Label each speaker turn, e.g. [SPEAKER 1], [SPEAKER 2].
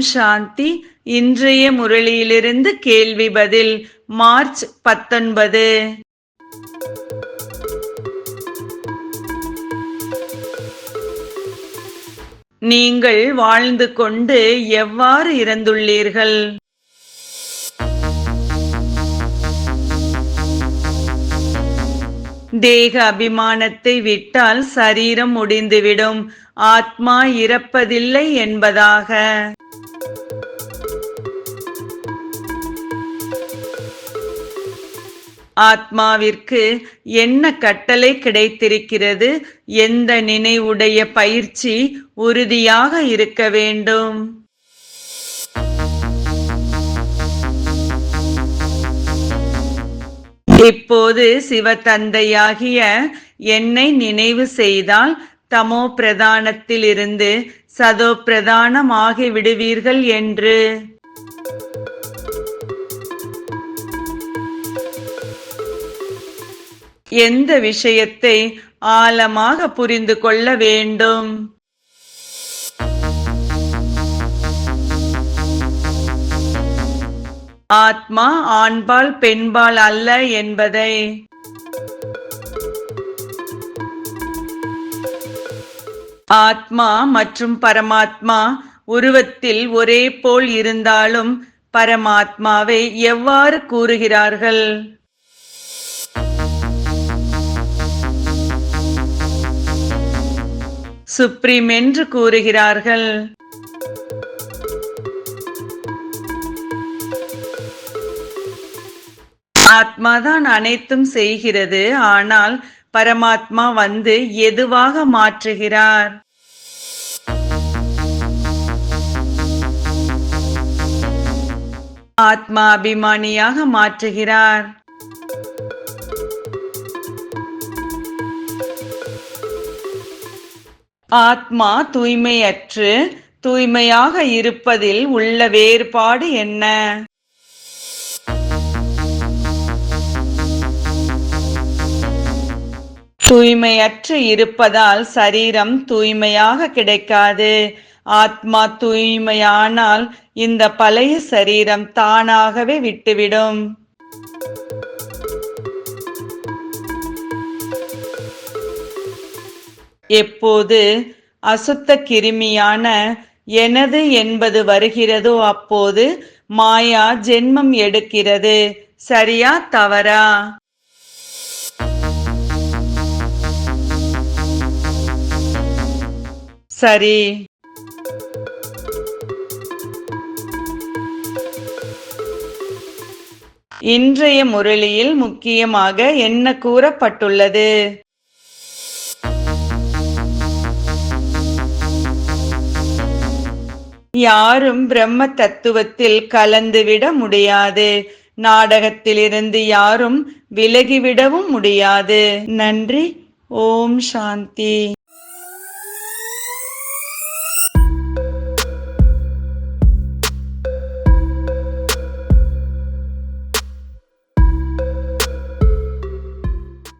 [SPEAKER 1] ஓம் சாந்தி. இன்றைய முரளியிலிருந்து கேள்வி பதில் மார்ச் பத்தொன்பது. நீங்கள் வாழ்ந்து கொண்டு எவ்வாறு இறந்துள்ளீர்கள் தேக அபிமானத்தை விட்டால் சரீரம் முடிந்துவிடும். ஆத்மா இறப்பதில்லை என்பதாக. ஆத்மாவிற்கு என்ன கட்டளை கிடைத்திருக்கிறது? எந்த நினைவுடைய பயிற்சி உறுதியாக இருக்க வேண்டும்? இப்போது சிவத்தந்தையாகிய என்னை நினைவு செய்தால் தமோ பிரதானத்திலிருந்து சதோ பிரதானமாகி விடுவீர்கள் என்று. எந்த விஷயத்தை ஆழமாக புரிந்து கொள்ள வேண்டும்? ஆத்மா ஆண்பால் பெண்பால் அல்ல என்பதை ஆத்மா மற்றும் பரமாத்மா உருவத்தில் ஒரே போல் இருந்தாலும் பரமாத்மாவை எவ்வாறு கூறுகிறார்கள்? சுப்ரீம் என்று கூறுகிறார்கள். ஆத்மாதான் அனைத்தும் செய்கிறது ஆனால் பரமாத்மா வந்து எதுவாக மாற்றுகிறார்? ஆத்மா அபிமானியாக மாற்றுகிறார். ஆத்மா தூய்மையற்று தூய்மையாக இருப்பதில் உள்ள வேறுபாடு என்ன? தூய்மையற்று இருப்பதால் சரீரம் தூய்மையாக கிடைக்காது. ஆத்மா தூய்மையானால் இந்த பழைய சரீரம் தானாகவே விட்டுவிடும். எப்போது அசுத்த கிருமியான எனது என்பது வருகிறதோ அப்போது மாயா ஜென்மம் எடுக்கிறது. சரியா தவறா? சரி. இன்றைய முரளியில் முக்கியமாக என்ன கூறப்பட்டுள்ளது? யாரும் பிரம்ம தத்துவத்தில் கலந்துவிட முடியாது. நாடகத்திலிருந்து யாரும் விலகிவிடவும் முடியாது. நன்றி. ஓம் சாந்தி.